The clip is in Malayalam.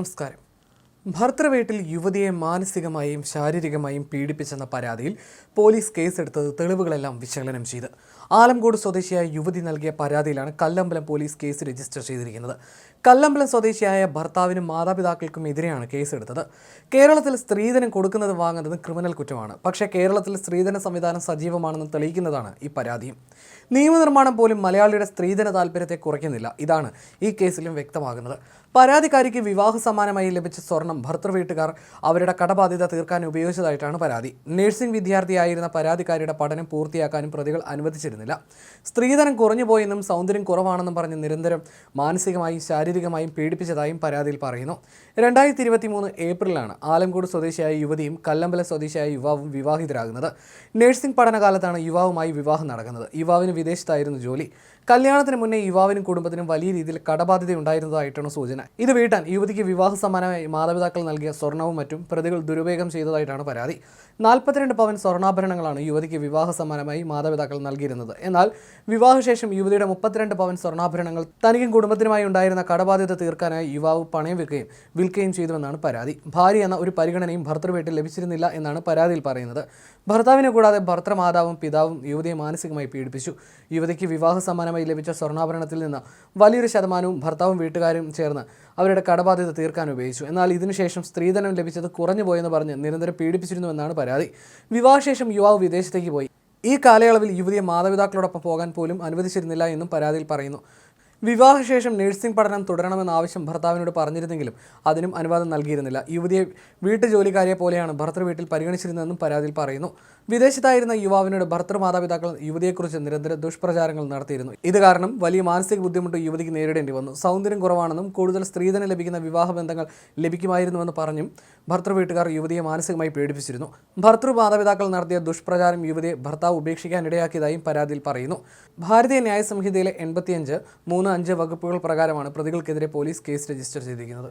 നമസ്കാരം. ഭർത്തൃവീട്ടിൽ യുവതിയെ മാനസികമായും ശാരീരികമായും പീഡിപ്പിച്ചെന്ന പരാതിയിൽ പോലീസ് കേസെടുത്തത് തെളിവുകളെല്ലാം വിശകലനം ചെയ്ത്. ആലംകോട് സ്വദേശിയായ യുവതി നൽകിയ പരാതിയിലാണ് കല്ലമ്പലം പോലീസ് കേസ് രജിസ്റ്റർ ചെയ്തിരിക്കുന്നത്. കല്ലമ്പലം സ്വദേശിയായ ഭർത്താവിനും മാതാപിതാക്കൾക്കും എതിരെയാണ് കേസെടുത്തത്. കേരളത്തിൽ സ്ത്രീധനം കൊടുക്കുന്നത് വാങ്ങുന്നത് ക്രിമിനൽ കുറ്റമാണ്. പക്ഷേ കേരളത്തിൽ സ്ത്രീധന സംവിധാനം സജീവമാണെന്ന് തെളിയിക്കുന്നതാണ് ഈ പരാതിയും. നിയമനിർമ്മാണം പോലും മലയാളിയുടെ സ്ത്രീധന താല്പര്യത്തെ കുറയ്ക്കുന്നില്ല. ഇതാണ് ഈ കേസിലും വ്യക്തമാകുന്നത്. പരാതിക്കാരിക്ക് വിവാഹ സമ്മാനമായി ലഭിച്ച സ്വർണം ഭർത്തൃവീട്ടുകാർ അവരുടെ കടബാധ്യത തീർക്കാൻ ഉപയോഗിച്ചതായിട്ടാണ് പരാതി. നഴ്സിംഗ് വിദ്യാർത്ഥിയായിരുന്ന പരാതിക്കാരിയുടെ പഠനം പൂർത്തിയാക്കാനും പ്രതികൾ അനുവദിച്ചിരുന്നില്ല. സ്ത്രീധനം കുറഞ്ഞുപോയെന്നും സൗന്ദര്യം കുറവാണെന്നും പറഞ്ഞ് നിരന്തരം മാനസികമായും ശാരീരികമായും പീഡിപ്പിച്ചതായും പരാതിയിൽ പറയുന്നു. രണ്ടായിരത്തി ഇരുപത്തി മൂന്ന് ഏപ്രിലാണ് ആലംകോട് സ്വദേശിയായ യുവതിയും കല്ലമ്പല സ്വദേശിയായ യുവാവും വിവാഹിതരാകുന്നത്. നഴ്സിംഗ് പഠനകാലത്താണ് യുവാവുമായി വിവാഹം നടക്കുന്നത്. യുവാവിന് വിദേശത്തായിരുന്നു ജോലി. കല്യാണത്തിന് മുന്നേ യുവാവിനും കുടുംബത്തിനും വലിയ രീതിയിൽ കടബാധ്യത ഉണ്ടായിരുന്നതായിട്ടാണ് സൂചന. ഇത് വീട്ടാൻ യുവതിക്ക് വിവാഹ സമ്മാനമായി മാതാപിതാക്കൾ നൽകിയ സ്വർണവും മറ്റും പ്രതികൾ ദുരുപയോഗം ചെയ്തതായിട്ടാണ് പരാതി. നാൽപ്പത്തിരണ്ട് പവൻ സ്വർണാഭരണങ്ങളാണ് യുവതിക്ക് വിവാഹ സമ്മാനമായി മാതാപിതാക്കൾ നൽകിയിരുന്നത്. എന്നാൽ വിവാഹശേഷം യുവതിയുടെ മുപ്പത്തിരണ്ട് പവൻ സ്വർണാഭരണങ്ങൾ തനിക്കും കുടുംബത്തിനുമായി ഉണ്ടായിരുന്ന കടബാധ്യത തീർക്കാനായി യുവാവ് പണയം വെക്കുകയും വിൽക്കുകയും ചെയ്തുവെന്നാണ് പരാതി. ഭാര്യ എന്ന ഒരു പരിഗണനയും ഭർത്തൃവീട്ടിൽ ലഭിച്ചിരുന്നില്ല എന്നാണ് പരാതിയിൽ പറയുന്നത്. ഭർത്താവിനെ കൂടാതെ ഭർത്തൃമാതാവും പിതാവും യുവതിയെ മാനസികമായി പീഡിപ്പിച്ചു. യുവതിക്ക് വിവാഹ സമ്മാനമായി ലഭിച്ച സ്വർണാഭരണത്തിൽ നിന്ന് വലിയൊരു ശതമാനവും ഭർത്താവും വീട്ടുകാരും ചേർന്ന് അവരുടെ കടബാധ്യത തീർക്കാൻ ഉപയോഗിച്ചു. എന്നാൽ ഇതിനുശേഷം സ്ത്രീധനം ലഭിച്ചത് കുറഞ്ഞു പോയെന്ന് പറഞ്ഞ് നിരന്തരം പീഡിപ്പിച്ചിരുന്നുവെന്നാണ് പരാതി. വിവാഹശേഷം യുവാവ് വിദേശത്തേക്ക് പോയി. ഈ കാലയളവിൽ യുവതിയെ മാതാപിതാക്കളോടൊപ്പം പോകാൻ പോലും അനുവദിച്ചിരുന്നില്ല എന്നും പരാതിയിൽ പറയുന്നു. വിവാഹശേഷം നഴ്സിംഗ് പഠനം തുടരണമെന്ന ആവശ്യം ഭർത്താവിനോട് പറഞ്ഞിരുന്നെങ്കിലും അതിനും അനുവാദം നൽകിയിരുന്നില്ല. യുവതിയെ വീട്ടുജോലിക്കാരിയെ പോലെയാണ് ഭർത്തൃ വീട്ടിൽ പരിഗണിച്ചിരുന്നതെന്നും പരാതിയിൽ പറയുന്നു. വിദേശത്തായിരുന്ന യുവാവിനോട് ഭർത്തൃ മാതാപിതാക്കൾ യുവതിയെക്കുറിച്ച് നിരന്തര ദുഷ്പ്രചാരങ്ങൾ നടത്തിയിരുന്നു. ഇത് കാരണം വലിയ മാനസിക ബുദ്ധിമുട്ട് യുവതിക്ക് നേരിടേണ്ടി വന്നു. സൗന്ദര്യം കുറവാണെന്നും കൂടുതൽ സ്ത്രീധനം ലഭിക്കുന്ന വിവാഹ ബന്ധങ്ങൾ ലഭിക്കുമായിരുന്നുവെന്ന് പറഞ്ഞും ഭർത്തൃ വീട്ടുകാർ യുവതിയെ മാനസികമായി പീഡിപ്പിച്ചിരുന്നു. ഭർത്തൃ മാതാപിതാക്കൾ നടത്തിയ ദുഷ്പ്രചാരം യുവതിയെ ഭർത്താവ് ഉപേക്ഷിക്കാൻ ഇടയാക്കിയതായും പരാതിയിൽ പറയുന്നു. ഭാരതീയ ന്യായ സംഹിതയിലെ എൺപത്തിയഞ്ച് മൂന്ന് അഞ്ച് വകുപ്പുകൾ പ്രകാരമാണ് പ്രതികൾക്കെതിരെ പോലീസ് കേസ് രജിസ്റ്റർ ചെയ്തിരിക്കുന്നത്.